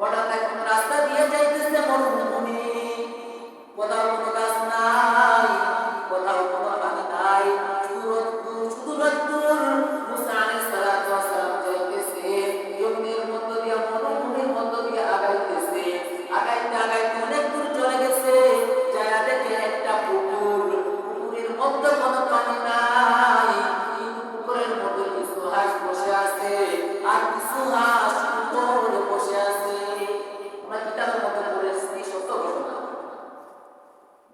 হঠাৎ এখন রাস্তা দিয়ে যাইতেছে মরুভূমি কোথাও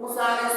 মুসা আলাইহিস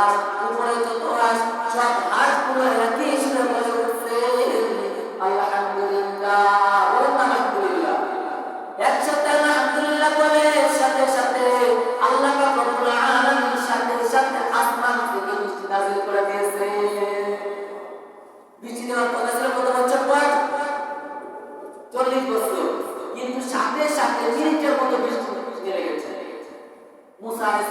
গাছ উপরে যত গাছ সব হাতগুলো একই হিসেবে মনে করছেন বলে, সাথে সাথে আল্লাহ রব্বুল আলামিন সাথে সাথে আসমান থেকে করে দিয়েছে। বৃষ্টি দেওয়ার কথা ছিল কিন্তু সাথে সাথে মিনিটের মতো বৃষ্টি গেছে। মুসা আলাইহিস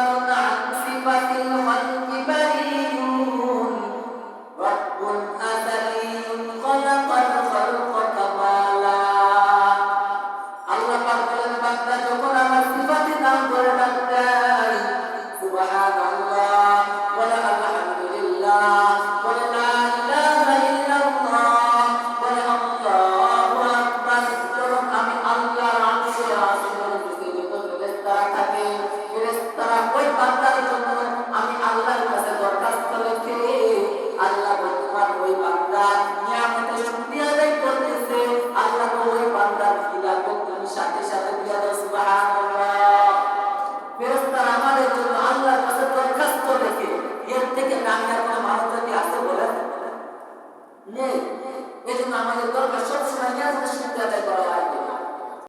আমি আর কোনো মানব জাতি আছে বলে নেই এজন্য আমাদের দরকার সবসময় ন্যায় শিক্ষা আদায় করা